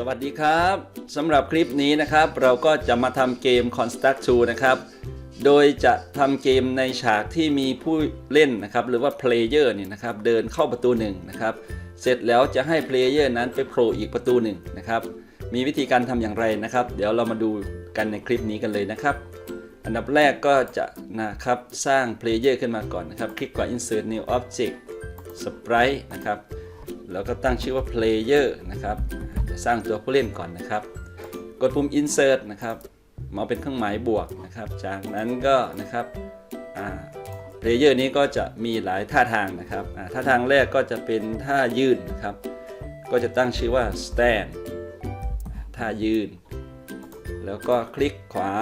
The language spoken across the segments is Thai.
สวัสดีครับสำหรับคลิปนี้นะครับ เราก็จะมาทำเกม Construct 2 นะครับ โดยจะทำเกมในฉากที่มีผู้เล่นนะครับ หรือว่า Player เนี่ยนะครับ เดินเข้าประตูหนึ่งนะครับ เสร็จแล้วจะให้ Player นั้นไปโผล่อีกประตูหนึ่งนะครับ มีวิธีการทำอย่างไรนะครับ เดี๋ยวเรามาดูกันในคลิปนี้กันเลยนะครับ อันดับแรกก็จะนะครับสร้าง Player ขึ้นมาก่อนนะครับ คลิกกว่า Insert New Object Sprite นะครับ แล้วก็ตั้งชื่อว่า player นะครับ จะสร้างตัวผู้เล่นก่อนนะครับ กดปุ่ม insert นะครับมาเป็นเครื่องหมายบวกนะครับ จากนั้นก็นะครับอ่า player นี้ก็จะมีหลายท่าทางนะครับท่าทางแรกก็จะเป็นท่ายืนนะครับ ก็จะตั้งชื่อว่า stand ท่ายืน แล้วก็คลิกขวา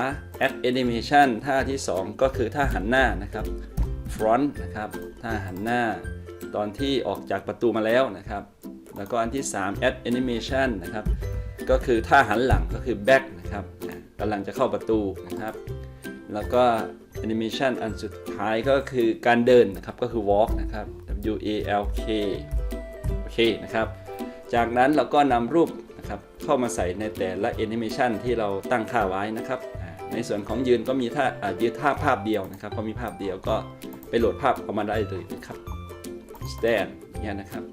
add animation ท่าที่ 2 ก็คือท่าหันหน้านะครับ front นะครับ ท่าหันหน้า ตอนที่ออกจากประตูมาแล้วนะครับ แล้วก็อันที่ 3 add animation นะครับ ก็คือท่าหันหลังก็คือ back นะครับกำลังจะเข้าประตูนะครับ แล้วก็ animation อันสุดท้ายก็คือการเดินนะครับ ก็คือ walk นะครับ W A L K โอเคนะครับ จากนั้นเราก็นำรูปนะครับเข้ามาใส่ในแต่ละ animation ที่เราตั้งค่าไว้นะครับ ในส่วนของยืนก็มีท่าอ่ายืนท่าภาพเดียวนะครับพอมีภาพเดียวก็ไปโหลดภาพออกมาได้เลยนะครับ stand อย่างเงี้ยนะครับ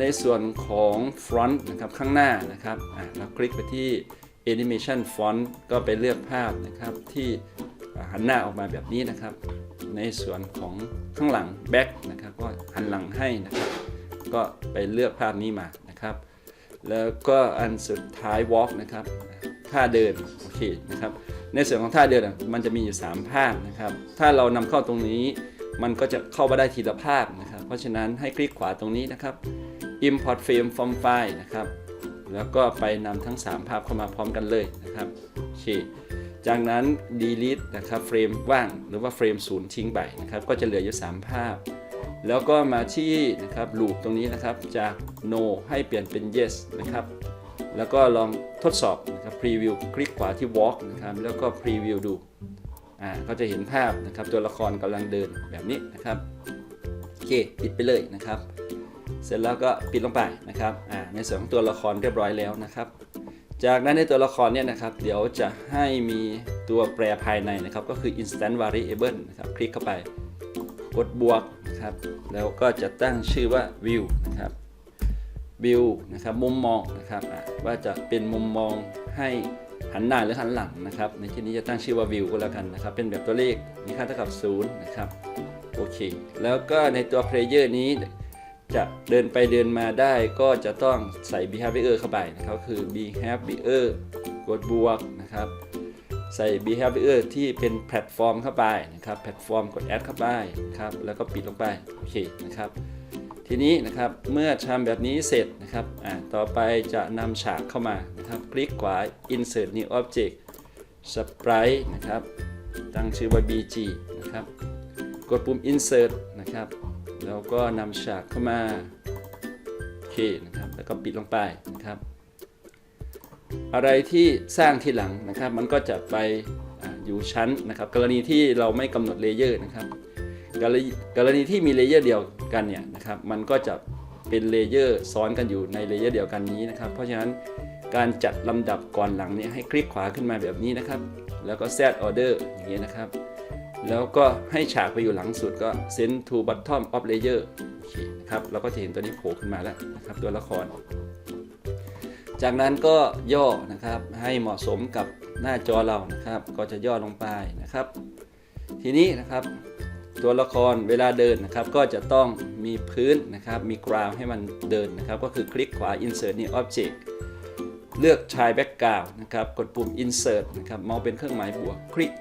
ในส่วนของ front นะครับข้างหน้านะครับเราคลิกไปที่ animation font ก็ไปเลือกภาพนะครับที่หันหน้าออกมาแบบนี้นะครับ ในส่วนของข้างหลัง back นะครับก็หันหลังให้นะครับ ก็ไปเลือกภาพนี้มานะครับ แล้วก็อันสุดท้าย walk นะครับท่าเดินโอเคนะครับในส่วนของท่าเดินมันจะมีอยู่ 3 ภาพนะครับ ถ้าเรานำเข้าตรงนี้ มันก็จะเข้ามาได้ทีละภาพนะครับ เพราะฉะนั้นให้คลิกขวาตรงนี้นะครับ import frame from file นะครับ แล้วก็ไปนำทั้ง 3 ภาพเข้ามาพร้อมกันเลยนะครับโอเคจากนั้น delete นะครับเฟรมว่างหรือว่าเฟรมศูนย์ทิ้งไปนะครับ ก็จะเหลืออยู่ 3 ภาพ แล้วก็มาที่นะครับ loop ตรงนี้นะครับจาก no ให้เปลี่ยนเป็น yes นะครับแล้วก็ลองทดสอบนะครับ preview คลิกขวาที่ walk นะครับแล้วก็ preview ดู อ่าก็จะเห็นภาพนะครับตัวละครกำลังเดินแบบนี้นะครับโอเคปิดไปเลยนะครับ เสร็จแล้วก็ปิดลงไปนะครับอ่าในส่วนของตัวละครเรียบร้อยแล้วนะครับ จากนั้นในตัวละครเนี่ยนะครับ เดี๋ยวจะให้มีตัวแปรภายในนะครับ ก็คือ instant variable นะครับคลิกเข้าไปกดบวกนะครับแล้วก็จะตั้งชื่อว่า view นะครับ view นะครับมุมมองนะครับว่าจะเป็นมุมมองให้ หันหน้าหรือหันหลังนะครับ ในที่นี้จะตั้งชื่อว่า view ก็แล้วกันนะครับ เป็นแบบตัวเลขมีค่าเท่ากับ0นะครับโอเค แล้วก็ในตัว player นี้จะเดินไปเดินมาได้ก็จะต้องใส่ behavior เข้าไปนะครับคือ behavior กดบวกนะครับ ใส่ behavior ที่เป็นแพลตฟอร์มเข้าไปนะครับ แพลตฟอร์มกด add เข้าไปครับ แล้วก็ปิดลงไป โอเคนะครับ ทีนี้นะครับเมื่อทำแบบนี้เสร็จนะครับอ่าต่อไปจะนำฉากเข้ามานะครับคลิกขวา insert new object sprite นะครับตั้งชื่อว่า bg นะครับกดปุ่ม insert นะครับแล้วก็นำฉากเข้ามาโอเคนะครับแล้วก็ปิดลงไปนะครับ อะไรที่สร้างทีหลังนะครับ มันก็จะไปออยู่ชั้นนะครับ กรณีที่เราไม่กำหนดเลเยอร์นะครับกรณีที่มีเลเยอร์เดียว กันเนี่ยนะครับมันก็จะเป็นเลเยอร์ซ้อนกันอยู่ในเลเยอร์เดียวกันนี้นะครับ เพราะฉะนั้นการจัดลำดับก่อนหลังเนี่ยให้คลิกขวาขึ้นมาแบบนี้นะครับ แล้วก็ set order อย่างนี้นะครับ แล้วก็ให้ฉากไปอยู่หลังสุดก็ send to bottom of layer โอเคนะครับเราก็จะเห็นตัวนี้โผล่ขึ้นมาแล้วนะครับตัวละคร จากนั้นก็ย่อนะครับให้เหมาะสมกับหน้าจอเรานะครับ ก็จะย่อลงไปนะครับ ทีนี้นะครับ ตัวละครเวลาเดินนะครับ ก็จะต้องมีพื้นนะครับ มีกราวให้มันเดินนะครับ ก็คือคลิกขวา insert new object เลือกชาย background นะครับ กดปุ่ม insert นะครับมาส์เป็นเครื่องหมายบวกคลิก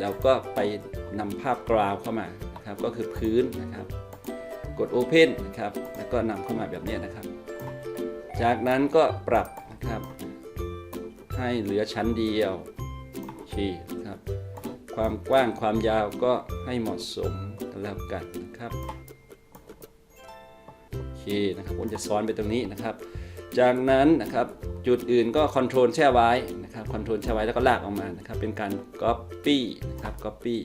แล้วก็ไปนำภาพกราวเข้ามานะครับ ก็คือพื้นนะครับ กด open นะครับ แล้วก็นำเข้ามาแบบนี้นะครับ จากนั้นก็ปรับนะครับ ให้เหลือชั้นเดียวโอเความกว้างความยาวก็ให้เหมาะสมกันแล้วกันนะครับโอเคนะครับผมจะซ้อนไปตรงนี้นะครับ จากนั้นนะครับจุดอื่นก็ค o n t r o l แช่ไว้นะครับค o n t r o l แช่ไว้แล้วก็ลากออกมานะครับ เป็นการ Copy นะครับ Copy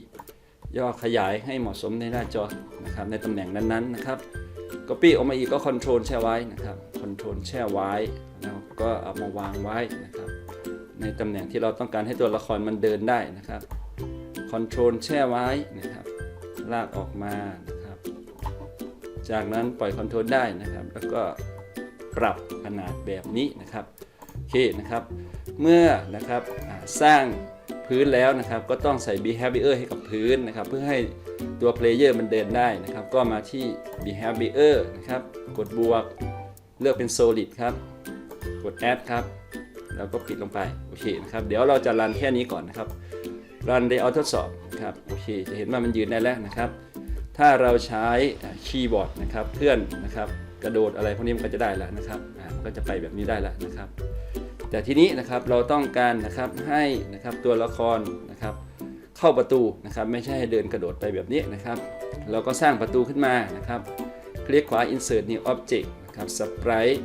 ย่อขยายให้เหมาะสมในหน้าจอนะครับในตำแหน่งนั้นๆนะครับ Copy ออกมาอีกก็ Control แช่ไว้นะครับ Control แช่ไว้แล้วก็เอามาวางไว้นะครับในตำแหน่งที่เราต้องการให้ตัวละครมันเดินได้นะครับ คอนโทรลแช่ไว้นะครับ ลากออกมานะครับ จากนั้นปล่อยคอนโทรลได้นะครับ แล้วก็ปรับขนาดแบบนี้นะครับโอเคนะครับ เมื่อนะครับสร้างพื้นแล้วนะครับ ก็ต้องใส่ behavior ให้กับพื้นนะครับ เพื่อให้ตัว player มันเดินได้นะครับ ก็มาที่ behavior นะครับ กดบวกเลือกเป็น solid ครับ กด add ครับ แล้วก็ปิดลงไป โอเคนะครับ เดี๋ยวเราจะรันแค่นี้ก่อนนะครับ รันได้เอาทดสอบนะครับโอเคจะเห็นว่ามันยืนได้แล้วนะครับ ถ้าเราใช้คีย์บอร์ดนะครับเคลื่อนนะครับกระโดดอะไรพวกนี้มันก็จะได้แล้วนะครับมันก็จะไปแบบนี้ได้แล้วนะครับ แต่ทีนี้นะครับเราต้องการนะครับให้นะครับตัวละครนะครับเข้าประตูนะครับไม่ใช่ให้เดินกระโดดไปแบบนี้นะครับเราก็สร้างประตูขึ้นมานะครับ คลิกขวา insert new object นะครับ sprite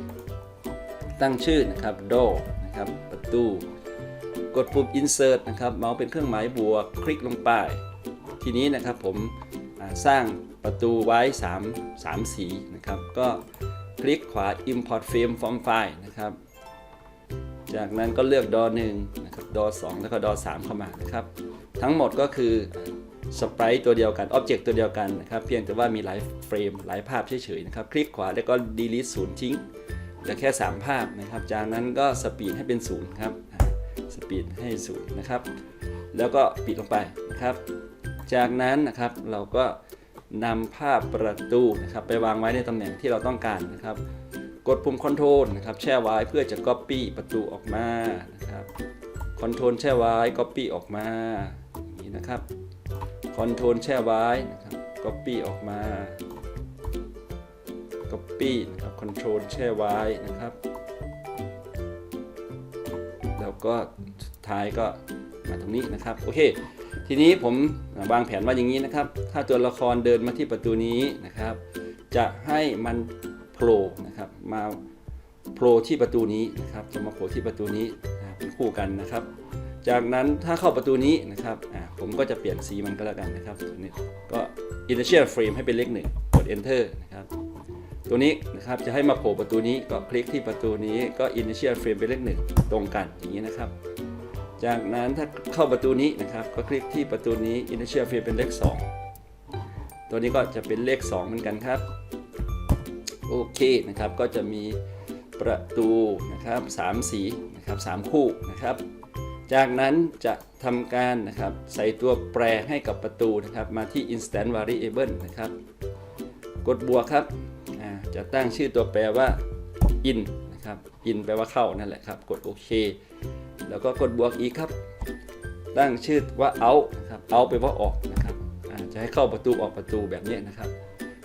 ตั้งชื่อนะครับ door นะครับประตู กดปุ่ม insert นะครับเมาส์เป็นเครื่องหมายบวกคลิกลงไป ทีนี้นะครับผมสร้างประตูไว้ 3 3 สีนะครับ ก็คลิกขวา import frame from file นะครับ จากนั้นก็เลือกดอ1นะครับดอ2แล้วก็ดอ3เข้ามานะครับ ทั้งหมดก็คือสไปรต์ตัวเดียวกันอ็อบเจกต์ตัวเดียวกันนะครับ เพียงแต่ว่ามีหลายเฟรมหลายภาพเฉยๆนะครับ คลิกขวาแล้วก็ delete ศูนย์ทิ้งเหลือแค่ 3 ภาพนะครับ จากนั้นก็สปีดให้เป็นศูนย์ครับ สปีดให้ศูนย์นะครับ แล้วก็ปิดลงไปนะครับ จากนั้นนะครับเราก็นำภาพประตูนะครับไปวางไว้ในตำแหน่งที่เราต้องการนะครับ กดปุ่ม Ctrl นะครับแช่ไว้เพื่อจะ Copy ประตูออกมานะครับ Ctrl แช่ไว้ Copy ออกมาอย่างนี้นะครับ Ctrl แช่ไว้นะครับ Copy ออกมา Copy นะครับ Ctrl แช่ไว้นะครับ ก็สุดท้ายก็มาตรงนี้นะครับโอเค ทีนี้ผมวางแผนว่าอย่างนี้นะครับ ถ้าตัวละครเดินมาที่ประตูนี้นะครับ จะให้มันโผล่นะครับมาโผล่ที่ประตูนี้นะครับ จะมาโผล่ที่ประตูนี้เป็นคู่กันนะครับ จากนั้นถ้าเข้าประตูนี้นะครับผมก็จะเปลี่ยนสีมันก็แล้วกันนะครับตัวนี้ก็ initial frame ให้เป็นเลขหนึ่งกด enter นะครับ ตัวนี้นะครับจะให้มาโผล่ประตูนี้ก็คลิกที่ประตูนี้ก็ initial frame เป็นเลขหนึ่งตรงกันอย่างนี้นะครับ จากนั้นถ้าเข้าประตูนี้นะครับ ก็คลิกที่ประตูนี้ initial frame เป็นเลข 2 ตัวนี้ก็จะเป็นเลข 2 เหมือนกันครับโอเคนะครับก็จะมีประตูนะครับ3สีนะครับ3คู่นะครับ จากนั้นจะทำการนะครับใส่ตัวแปรให้กับประตูนะครับมาที่ instant variable นะครับ กดบวกครับ จะตั้งชื่อตัวแปรว่า in นะครับ in แปลว่าเข้านั่นแหละครับ กดโอเค แล้วก็กดบวกอีกครับ ตั้งชื่อว่า out นะครับ out แปลว่าออกนะครับจะให้เข้าประตูออกประตูแบบนี้นะครับ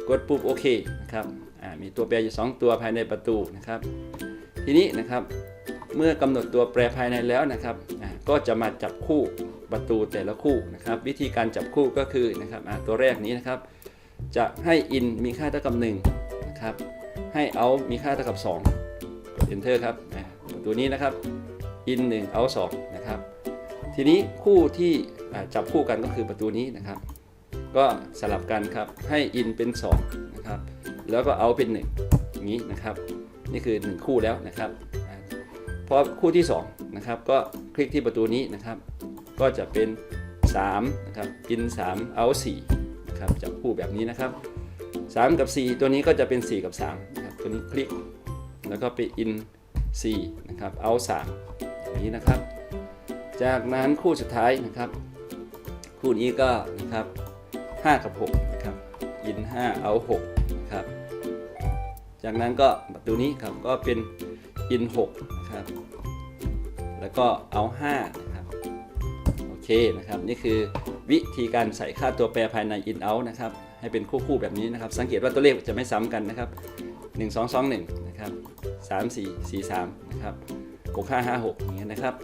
กดปุ่มโอเคนะครับมีตัวแปรอยู่ 2 ตัวภายในประตูนะครับ ทีนี้นะครับเมื่อกำหนดตัวแปรภายในแล้วนะครับก็จะมาจับคู่ประตูแต่ละคู่นะครับ วิธีการจับคู่ก็คือนะครับตัวแรกนี้นะครับ จะให้ in มีค่าเท่ากับ1 นะครับ ให้ out มีค่าเท่ากับ 2 กด enter ครับอ่าประตูนี้นะครับ in 1 out 2นะครับ ทีนี้คู่ที่จับคู่กันก็คือประตูนี้นะครับ ก็สลับกันครับให้ in เป็น 2 นะครับ แล้วก็ out เป็น 1 อย่างนี้นะครับ นี่คือ 1 คู่แล้วนะครับพอคู่ที่2นะครับก็คลิกที่ประตูนี้นะครับ ก็จะเป็น3นะครับ in 3 out 4นะครับจับคู่แบบนี้นะครับ 3 กับ 4 ตัวนี้ก็จะเป็น 4 กับ3นะครับตัวนี้คลิก แล้วก็ไป in 4นะครับ out 3อย่างนี้นะครับ จากนั้นคู่สุดท้ายนะครับ คู่นี้ก็นะครับ 5 กับ6นะครับ in 5 out 6นะครับ จากนั้นก็ประตูนี้ครับก็เป็น in 6นะครับ แล้วก็ out 5นะครับโอเคนะครับ นี่คือวิธีการใส่ค่าตัวแปรภายใน in out นะครับ ให้เป็นคู่ๆแบบนี้นะครับ สังเกตว่าตัวเลขจะไม่ซ้ำกันนะครับ 1 2 2 1นะครับ3 4 4 3นะครับ6 5 5 6อย่างเงี้ยนะครับ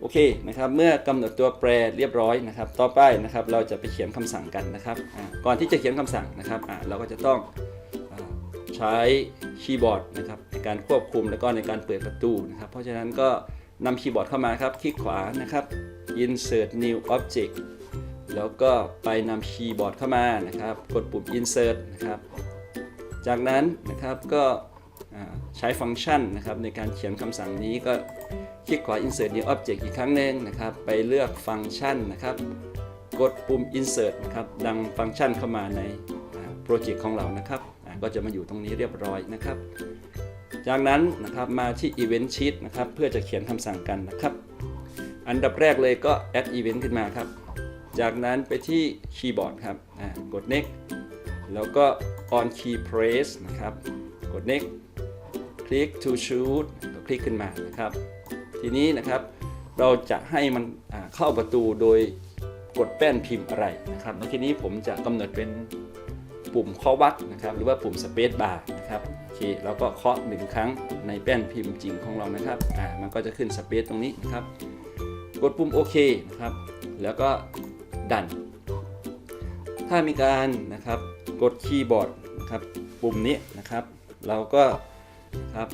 โอเคนะครับเมื่อกำหนดตัวแปรเรียบร้อยนะครับ ต่อไปนะครับเราจะไปเขียนคำสั่งกันนะครับก่อนที่จะเขียนคำสั่งนะครับเราก็จะต้องอใช้คีย์บอร์ดนะครับในการควบคุมแล้วก็ในการเปิดประตูนะครับ เพราะฉะนั้นก็นำคีย์บอร์ดเข้ามาครับ คลิกขวานะครับ insert new object แล้วก็ไปนำคีย์บอร์ดเข้ามานะครับ กดปุ่ม insert นะครับ จากนั้นนะครับก็ใช้ฟังก์ชันนะครับในการเขียนคำสั่งนี้ก็คลิกขวา insert new object อีกครั้งหนึ่งนะครับ ไปเลือกฟังก์ชันนะครับ กดปุ่ม insert นะครับดังฟังก์ชันเข้ามาในโปรเจกต์ของเรานะครับ ก็จะมาอยู่ตรงนี้เรียบร้อยนะครับ จากนั้นนะครับมาที่ event sheet นะครับ เพื่อจะเขียนคำสั่งกันนะครับ อันดับแรกเลยก็ add event ขึ้นมาครับ จากนั้นไปที่คีย์บอร์ดครับกด next แล้วก็ on key press นะครับ กด next click to shoot ก็คลิกขึ้นมานะครับ ทีนี้นะครับเราจะให้มันเข้าประตูโดยกดแป้นพิมพ์อะไรนะครับในที่นี้ผมจะกำหนดเป็นปุ่มเคาะวักนะครับ หรือว่าปุ่ม space bar นะครับโอเคแล้วก็เคาะหนึ่งครั้งในแป้นพิมพ์จริงของเรานะครับอ่ามันก็จะขึ้น space ตรงนี้นะครับ กดปุ่มโอเคนะครับ แล้วก็ ดัน ถ้ามีการนะครับกดคีย์บอร์ดนะครับปุ่มนี้นะครับ เราก็นะครับ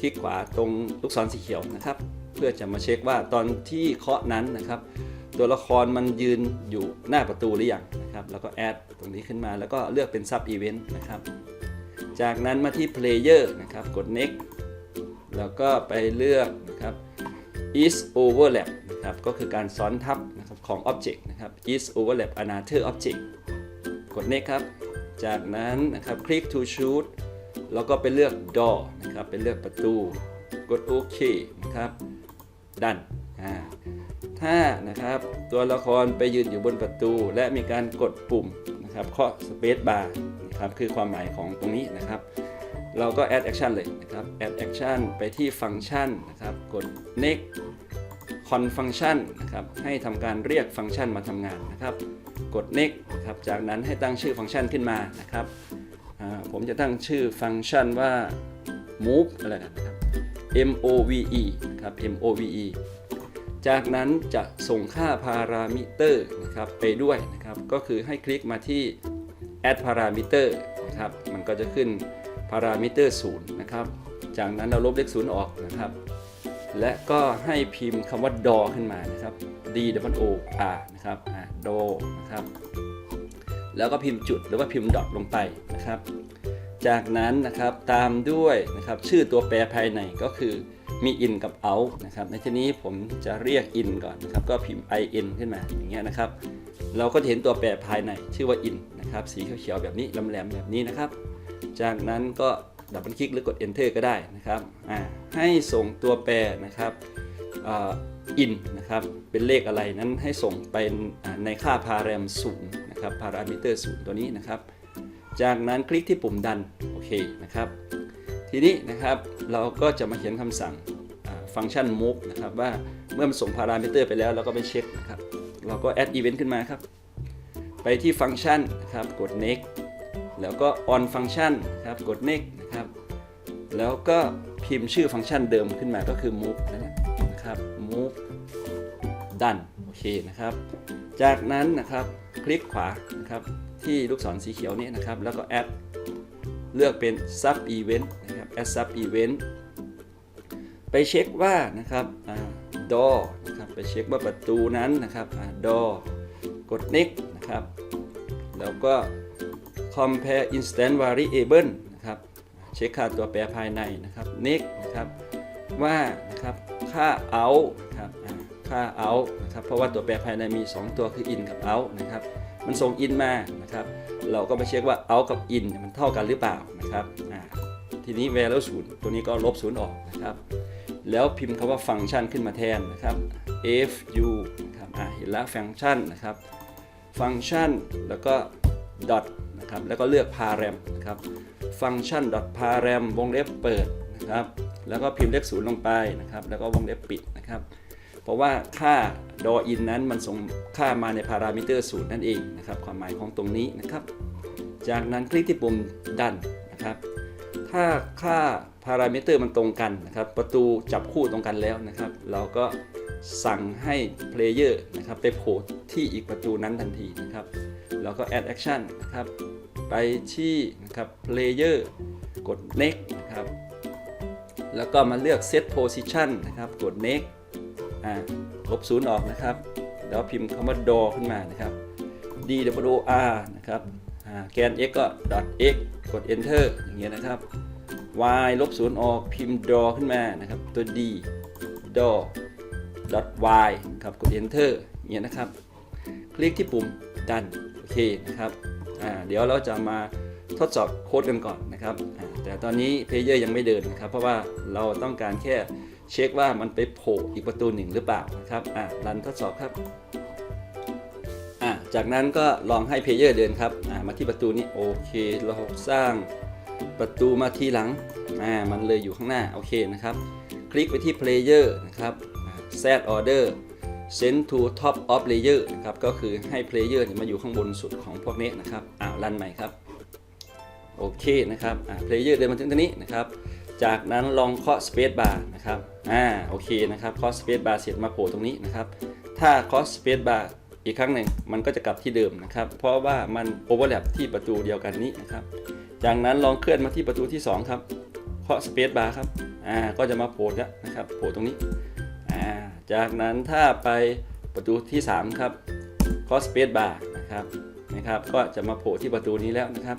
คลิกขวาตรงลูกศรสีเขียวนะครับ เพื่อจะมาเช็คว่าตอนที่เคาะนั้นนะครับ ตัวละครมันยืนอยู่หน้าประตูหรือยังนะครับแล้วก็แอดตรงนี้ขึ้นมาแล้วก็เลือกเป็นซับอีเวนต์นะครับจากนั้นมาที่ Player นะครับ กด next แล้วก็ไปเลือกนะครับ is overlap นะครับ ก็คือการซ้อนทับนะครับ ของ object นะครับ is overlap another object กด next ครับ จากนั้นนะครับคลิก to shoot แล้วก็ไปเลือก door นะครับไปเลือกประตู กดโอเคนะครับดันอ่าถ้านะครับตัวละครไปยืนอยู่บนประตู และมีการกดปุ่มนะครับเคาะ space bar นะครับคือความหมายของตรงนี้นะครับ เราก็ add action เลยนะครับ add action ไปที่ฟังก์ชันนะครับ กด next con function นะครับให้ทำการเรียกฟังก์ชันมาทำงานนะครับ กด next นะครับจากนั้นให้ตั้งชื่อฟังก์ชันขึ้นมานะครับผมจะตั้งชื่อฟังก์ชันว่า move อะไรนะครับ m o v e นะครับ m o v e จากนั้นจะส่งค่าพารามิเตอร์นะครับไปด้วยนะครับก็คือให้คลิกมาที่ add parameter นะครับมันก็จะขึ้น parameter 0นะครับจากนั้นเราลบเลข0ออกนะครับ และก็ให้พิมพ์คำว่า do ขึ้นมานะครับ d w o r นะครับอ่า do นะครับ แล้วก็พิมพ์จุดหรือว่าพิมพ์ดอทลงไปนะครับ จากนั้นนะครับตามด้วยนะครับชื่อตัวแปรภายในก็คือมี in กับ out นะครับในที่นี้ผมจะเรียก in ก่อนนะครับ ก็พิมพ์ in ขึ้นมาอย่างเงี้ยนะครับ เราก็จะเห็นตัวแปรภายในชื่อว่า in นะครับ สีเขียวๆแบบนี้แหลมๆแบบนี้นะครับ จากนั้นก็ ดับเบิลคลิกหรือกด enter ก็ได้นะครับให้ส่งตัวแปรนะครับอ่า in นะครับเป็นเลขอะไรนั้นให้ส่งไปในค่าพารามศูนย์นะครับพารามิเตอร์ศูนย์ตัวนี้นะครับ จากนั้นคลิกที่ปุ่มดันโอเคนะครับ ทีนี้นะครับเราก็จะมาเขียนคำสั่งฟังก์ชัน move นะครับว่าเมื่อมันส่งพารามิเตอร์ไปแล้วเราก็ไปเช็คนะครับ เราก็ add event ขึ้นมาครับ ไปที่ฟังก์ชันนะครับกด next แล้วก็ on ฟังก์ชันครับกด next นะครับ แล้วก็พิมพ์ชื่อฟังก์ชันเดิมขึ้นมาก็คือ move นั่นแหละนะครับ move done โอเคนะครับ จากนั้นนะครับคลิกขวานะครับที่ลูกศรสีเขียวนี้นะครับ แล้วก็ add เลือกเป็น sub event นะครับ add sub event ไปเช็คว่านะครับอ่า door นะครับไปเช็คว่าประตูนั้นนะครับอ่า door กด next นะครับ แล้วก็ compare instant variable นะครับเช็คค่าตัวแปรภายในนะครับ next นะครับว่านะครับค่า out นะครับอ่าค่า out นะครับเพราะว่าตัวแปรภายในมี 2 ตัวคือ in กับ out นะครับมันส่ง in มานะครับเราก็ไปเช็คว่า out กับ in เนี่ยมันเท่ากันหรือเปล่านะครับทีนี้ value 0ตัวนี้ก็ลบ0ออกนะครับแล้วพิมพ์คำว่าฟังก์ชันขึ้นมาแทนนะครับ fu นะครับอ่าเห็นแล้วฟังก์ชันนะครับ ฟังก์ชันแล้วก็ dot นะครับแล้วก็เลือก param นะครับฟังก์ชัน dot param วงเล็บเปิดนะครับแล้วก็พิมพ์เลขศูนย์ลงไปนะครับแล้วก็วงเล็บปิดนะครับ เพราะว่าค่า do in นั้นมันส่งค่ามาในพารามิเตอร์ศูนย์นั่นเองนะครับความหมายของตรงนี้นะครับ จากนั้นคลิกที่ปุ่มดันนะครับถ้าค่าพารามิเตอร์มันตรงกันนะครับ ประตูจับคู่ตรงกันแล้วนะครับ เราก็สั่งให้เพลเยอร์นะครับไปโผล่ที่อีกประตูนั้นทันทีนะครับ แล้วก็ add action นะครับไปที่นะครับ player กด next นะครับแล้วก็มาเลือก set position นะครับ กด next อ่าลบศูนย์ออกนะครับ แล้วพิมพ์คำว่า door ขึ้นมานะครับ d w r นะครับอ่าแกน x ก็ dot x กด enter อย่างเงี้ยนะครับ y ลบศูนย์ออกพิมพ์ draw ขึ้นมานะครับ ตัว d draw dot y ครับกด enter อย่างเงี้ยนะครับ คลิกที่ปุ่ม ดันโอเคนะครับเดี๋ยวเราจะมาทดสอบโค้ดกันก่อนนะครับแต่ตอนนี้เพลเยอร์ยังไม่เดินนะครับ เพราะว่าเราต้องการแค่เช็คว่ามันไปโผล่อีกประตูหนึ่งหรือเปล่านะครับอ่ารันทดสอบครับอ่าจากนั้นก็ลองให้เพลเยอร์เดินครับอ่ามาที่ประตูนี้โอเคเราสร้างประตูมาทีหลังอ่ามันเลยอยู่ข้างหน้าโอเคนะครับ คลิกไปที่ Player นะครับอ่า Set Order Send to Top of Layer นะครับก็คือให้ Player เนี่ยมาอยู่ข้างบนสุดของพวกนี้นะครับอ้ารันใหม่ครับโอเคนะครับอ่า Player เดินมาถึงตรงนี้นะครับจากนั้นลองเคาะ Space Bar นะครับอ่าโอเคนะครับเคาะ Space Bar เสร็จมาโผล่ตรงนี้นะครับถ้าเคาะ Space Bar อีกครั้งหนึ่งมันก็จะกลับที่เดิมนะครับ เพราะว่ามัน overlap ที่ประตูเดียวกันนี้นะครับ จากนั้นลองเคลื่อนมาที่ประตูที่ 2 ครับเคาะ Space Bar ครับ อ่า ก็จะมาโผล่แล้วนะครับ โผล่ตรงนี้ จากนั้นถ้าไปประตูที่ 3 ครับเคาะ Space Bar นะครับนะครับ ก็จะมาโผล่ที่ประตูนี้แล้วนะครับ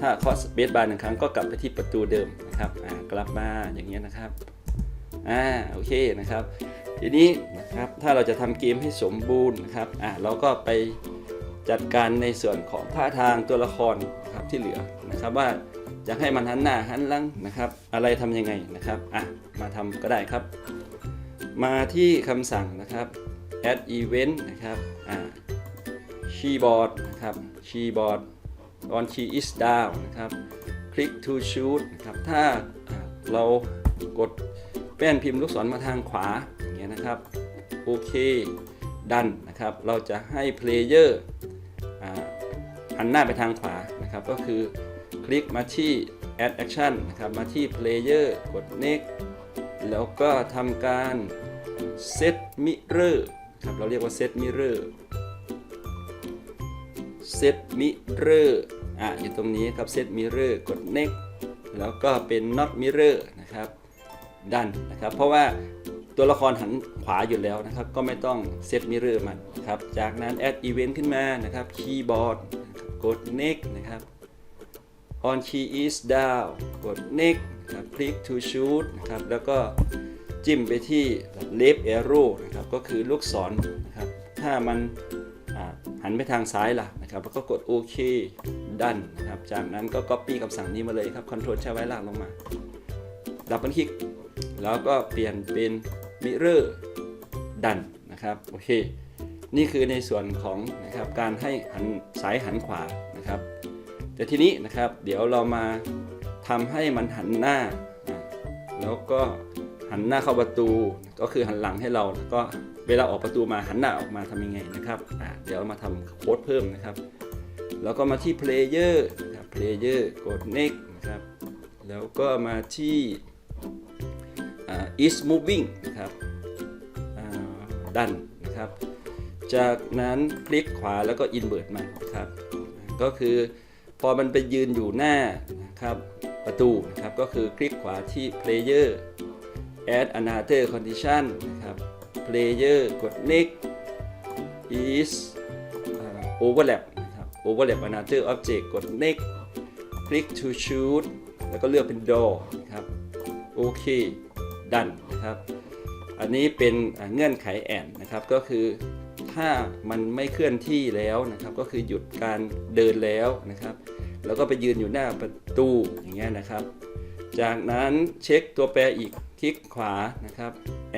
ถ้าเคาะ Space Bar หนึ่งครั้งก็กลับไปที่ประตูเดิมนะครับกลับมาอย่างเงี้ยนะครับอ่าโอเคนะครับ ทีนี้นะครับถ้าเราจะทำเกมให้สมบูรณ์นะครับอ่าเราก็ไปจัดการในส่วนของท่าทางตัวละครครับที่เหลือนะครับว่าจะให้มันหันหน้าหันหลังนะครับ อะไรทำยังไงนะครับอะมาทำก็ได้ครับ มาที่คำสั่งนะครับ add event นะครับอ่า keyboard นะครับ keyboard on key is down นะครับ click to shoot นะครับ ถ้าเรากดแป้นพิมพ์ลูกศรมาทางขวาอย่างเงี้ยนะครับ โอเค ดันนะครับ เราจะให้ player อ่าหันหน้าไปทางขวานะครับ ก็คือคลิกมาที่ add action นะครับ มาที่ player กด next แล้วก็ทำการ set mirror ครับเราเรียกว่า set mirror set mirror อะอยู่ตรงนี้ครับ set mirror กด next แล้วก็เป็น not mirror นะครับดันนะครับ เพราะว่าตัวละครหันขวาอยู่แล้วนะครับ ก็ไม่ต้องเซตมิเรอร์มันครับ จากนั้น add event ขึ้นมานะครับ keyboard นะครับกด next นะครับ on key is down กด next นะ ครับ click to shoot นะครับแล้วก็จิ้มไปที่ left arrow นะครับก็คือลูกศรนะครับถ้ามันหันไปทางซ้ายล่ะนะครับแล้วก็กดโอเคดันนะครับจากนั้นก็ copy คำสั่งนี้มาเลยครับ control ใช้ไว้ลากลงมาดับเบิลคลิกแล้วก็เปลี่ยนเป็นมิเรอร์ดันนะครับโอเคนี่คือในส่วนของนะครับการให้หันสายหันขวานะครับ แต่ทีนี้นะครับเดี๋ยวเรามา ทำให้มันหันหน้า แล้วก็หันหน้าเข้าประตู ก็คือหันหลังให้เราแล้วก็เวลาออกประตูมาหันหน้าออกมาทำยังไงนะครับเดี๋ยวมาทำโค้ดเพิ่มนะครับ แล้วก็มาที่ player นะครับ player กด next นะครับ แล้วก็มาที่ is moving นะครับดันนะครับ จากนั้นคลิกขวาแล้วก็ invert มันนะครับ ก็คือพอมันไปยืนอยู่หน้านะครับ ประตูนะครับก็คือคลิกขวาที่ player add another condition นะครับ player กด next is อ่า overlap นะครับ overlap another object กด next click to shoot แล้วก็เลือกเป็น door นะครับโอเคดันนะครับ อันนี้เป็นเงื่อนไขแอนนะครับก็คือถ้ามันไม่เคลื่อนที่แล้วนะครับ ก็คือหยุดการเดินแล้วนะครับ แล้วก็ไปยืนอยู่หน้าประตูอย่างเงี้ยนะครับ จากนั้นเช็คตัวแปรอีกคลิกขวานะครับ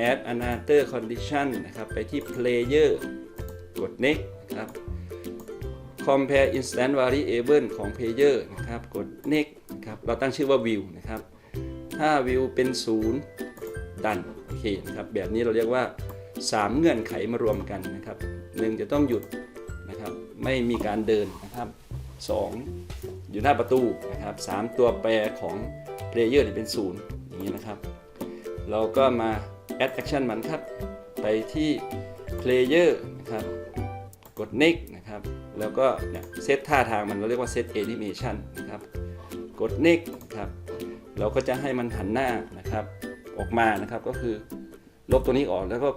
add another condition นะครับ ไปที่ player กด next นะครับ compare instant variable ของ player นะครับ กด next นะครับ เราตั้งชื่อว่า view นะครับ ถ้า view เป็น 0 ดัน โอเคนะครับ แบบนี้เราเรียกว่า 3 เงื่อนไขมารวมกันนะครับ 1 จะต้องหยุดนะครับ ไม่มีการเดินนะครับ 2 อยู่หน้าประตูนะครับ3ตัวแปรของ player เนี่ยเป็น0อย่างนี้นะครับ เราก็มา add action มันครับ ไปที่ player นะครับ กด next นะครับ แล้วก็เนี่ยเซตท่าทางมันเราเรียกว่า set animation นะครับ กด next นะครับ เราก็จะให้มันหันหน้านะครับ ออกมานะครับ ก็คือลบตัวนี้ออกแล้วก็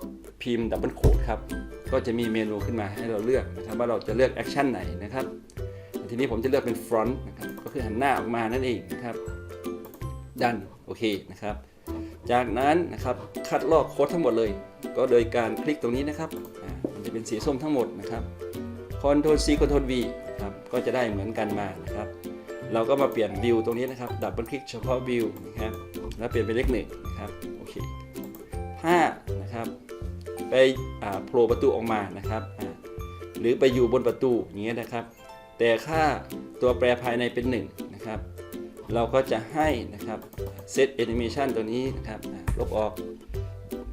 พิมพ์ดับเบิลโคดครับ ก็จะมีเมนูขึ้นมาให้เราเลือกนะครับ ว่าเราจะเลือกแอคชั่นไหนนะครับ ทีนี้ผมจะเลือกเป็น front นะครับก็คือหันหน้าออกมานั่นเองนะครับดันโอเคนะครับ จากนั้นนะครับคัดลอกโค้ดทั้งหมดเลย ก็โดยการคลิกตรงนี้นะครับมันจะเป็นสีส้มทั้งหมดนะครับ Ctrl C Ctrl V ครับก็จะได้เหมือนกันมานะครับ เราก็มาเปลี่ยนวิวตรงนี้นะครับ ดับเบิลคลิกเฉพาะวิวนะครับแล้วเปลี่ยนเป็นเลขหนึ่งนะครับโอเคห้านะครับไปโผล่ประตูออกมานะครับหรือไปอยู่บนประตูอย่างเงี้ยนะครับ แต่ค่าตัวแปรภายในเป็น1นะครับ เราก็จะให้นะครับเซตแอนิเมชันตัวนี้นะครับลบออก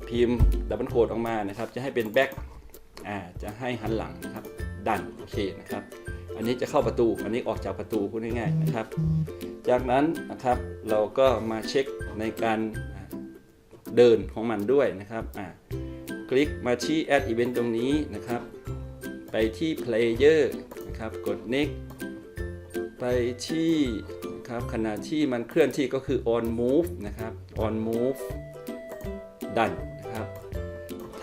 พิมพ์ดับเบิลโคดออกมานะครับ จะให้เป็นแบ็กอ่าจะให้หันหลังนะครับ ดันโอเคนะครับ อันนี้จะเข้าประตู อันนี้ออกจากประตูพูดง่ายๆนะครับ จากนั้นนะครับเราก็มาเช็คในการเดินของมันด้วยนะครับอ่าคลิกมาที่ add event ตรงนี้นะครับ ไปที่ player นะครับ กด next ไปที่ครับขณะที่มันเคลื่อนที่ก็คือ on move นะครับ on move ดันนะครับ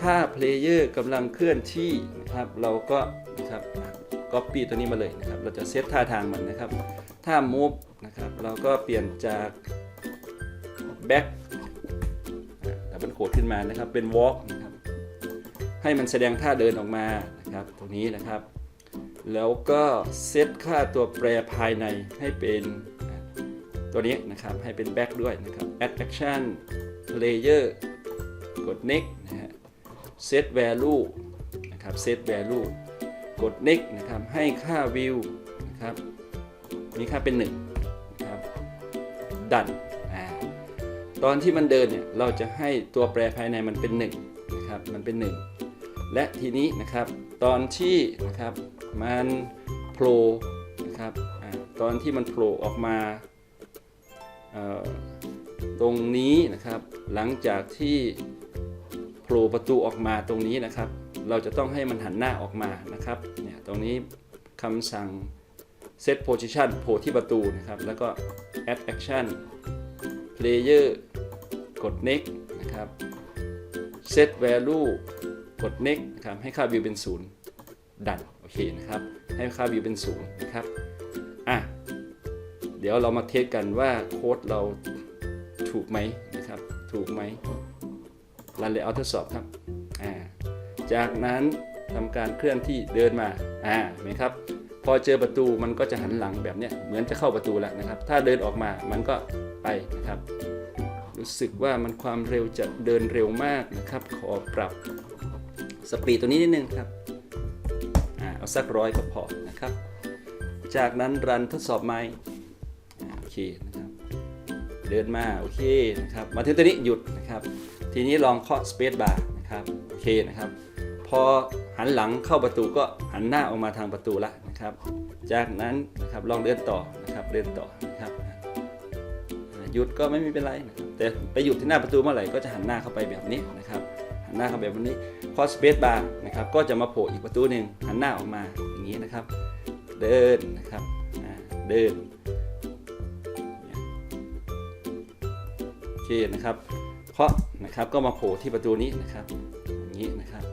ถ้า player กำลังเคลื่อนที่นะครับ เราก็นะครับ copy ตัวนี้มาเลยนะครับ เราจะเซตท่าทางมันนะครับ ถ้า move นะครับ เราก็เปลี่ยนจาก back ดับเบิลโคดขึ้นมานะครับ เป็น walk นะครับ ให้มันแสดงท่าเดินออกมานะครับ ตรงนี้นะครับ แล้วก็เซตค่าตัวแปรภายในให้เป็นตัวนี้นะครับ ให้เป็น back ด้วยนะครับ add action layer กด next นะฮะ set value นะครับ set value กด next นะครับ ให้ค่า view นะครับ มีค่าเป็น 1 นะครับ ดันตอนที่มันเดินเนี่ย เราจะให้ตัวแปรภายในมันเป็น 1 นะครับ มันเป็น 1 และทีนี้นะครับ ตอนที่นะครับ มันโผล่นะครับอตอนที่มันโผล่ออกมาตรงนี้นะครับ หลังจากที่โผล่ประตูออกมาตรงนี้นะครับ เราจะต้องให้มันหันหน้าออกมานะครับเนี่ยตรงนี้คำสั่ง set position โผล่ที่ประตูนะครับ แล้วก็ add action player กด next นะครับ set value กด next นะครับให้ค่า view เป็น 0 ดัน เคนะครับ ให้ค่า view เป็น0นะครับ อะ เดี๋ยวเรามาเทสกันว่าโค้ดเราถูกไหมนะครับ ถูกไหมรันเลยเอาทดสอบครับ อ่า จากนั้นทำการเคลื่อนที่เดินมา อ่า เห็นไหมครับ พอเจอประตูมันก็จะหันหลังแบบเนี้ย เหมือนจะเข้าประตูแล้วนะครับ ถ้าเดินออกมา มันก็ไปนะครับ รู้สึกว่ามันความเร็วจะเดินเร็วมากนะครับ ขอปรับสปีดตัวนี้นิดนึงครับ เอาสักร้อยก็พอนะครับ จากนั้นรันทดสอบไหม่โอเคนะครับเดินมาโอเคนะครับมาถึงตัวนี้หยุดนะครับ ทีนี้ลองเคาะ space bar นะครับโอเคนะครับ พอหันหลังเข้าประตูก็หันหน้าออกมาทางประตูละนะครับ จากนั้นนะครับลองเดินต่อนะครับเดินต่อนะครับหยุดก็ไม่มีเป็นไรนะครับแต่ไปหยุดที่หน้าประตูเมื่อไหร่ก็จะหันหน้าเข้าไปแบบนี้นะครับ หน้าเข้าแบบนี้พอสเปซบาร์นะครับก็จะมาโผล่อีกประตูหนึ่งหันหน้าออกมาอย่างนี้นะครับ เดินนะครับเดินโอเคนะครับเคาะนะครับก็มาโผล่ที่ประตูนี้นะครับอย่างนี้นะครับ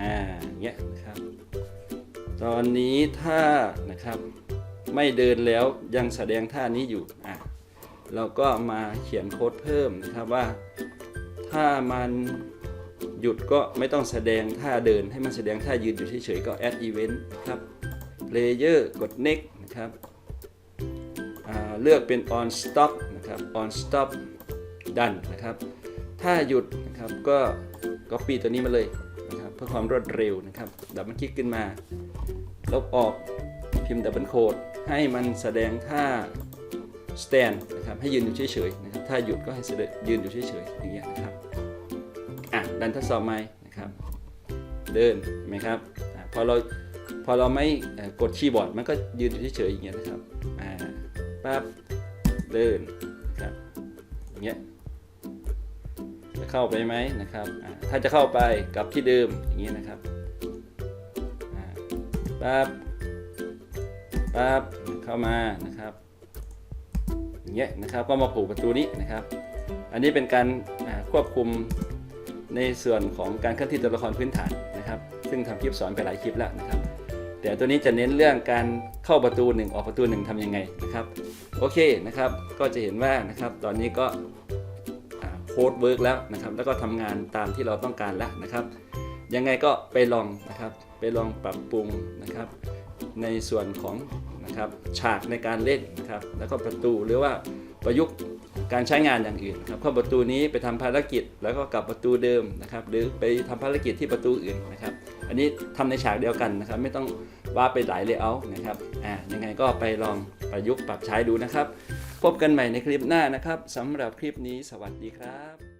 อ่าอย่างเงี้ยนะครับตอนนี้ถ้านะครับไม่เดินแล้วยังแสดงท่านี้อยู่อะเราก็มาเขียนโค้ดเพิ่มนะครับว่า ถ้ามันหยุดก็ไม่ต้องแสดงท่าเดินให้มันแสดงท่ายืนอยู่เฉยๆก็ add event ครับ player กด next นะครับเลือกเป็น on stop นะครับ on stop done นะครับ ถ้าหยุดนะครับก็ copy ตัวนี้มาเลยนะครับเพื่อความรวดเร็วนะครับดับมันคลิกขึ้นมา ลบออกพิมพ์ดับเบิลโคดให้มันแสดงท่า stand นะครับให้ยืนอยู่เฉยๆนะครับถ้าหยุดก็ให้เสด็จยืนอยู่เฉยๆอย่างเงี้ย นะครับอะดันทดสอบไหมนะครับ เดินไหมครับพอเราพอเราไม่กดคีย์บอร์ดมันก็ยืนอยู่เฉยๆอย่างเงี้ยนะครับอ่าปั๊บเดินครับอย่างเงี้ยจะเข้าไปไหมนะครับถ้าจะเข้าไปกลับที่เดิมอย่างเงี้ยนะครับอ่าปั๊บปั๊บเข้ามานะครับอย่างเงี้ยนะครับก็มาผูกประตูนี้นะครับ อันนี้เป็นการควบคุม ในส่วนของการเคลื่อนที่ตัวละครพื้นฐานนะครับ ซึ่งทำคลิปสอนไปหลายคลิปแล้วนะครับ แต่ตัวนี้จะเน้นเรื่องการเข้าประตูหนึ่งออกประตูหนึ่งทำยังไงนะครับ โอเคนะครับ ก็จะเห็นว่านะครับ ตอนนี้ก็โค้ดเวิร์กแล้วนะครับ แล้วก็ทำงานตามที่เราต้องการแล้วนะครับ ยังไงก็ไปลองนะครับ ไปลองปรับปรุงนะครับ ในส่วนของนะครับฉากในการเล่นนะครับ แล้วก็ประตูหรือว่าประยุกต์ การใช้งานอย่างอื่นครับเข้าประตูนี้ไปทำภารกิจ แล้วก็กลับประตูเดิมนะครับ หรือไปทำภารกิจที่ประตูอื่นนะครับ อันนี้ทำในฉากเดียวกันนะครับ ไม่ต้องว่าไปหลายเลเยอร์นะครับอ่ายังไงก็ไปลองประยุกต์ปรับใช้ดูนะครับ พบกันใหม่ในคลิปหน้านะครับสำหรับคลิปนี้สวัสดีครับ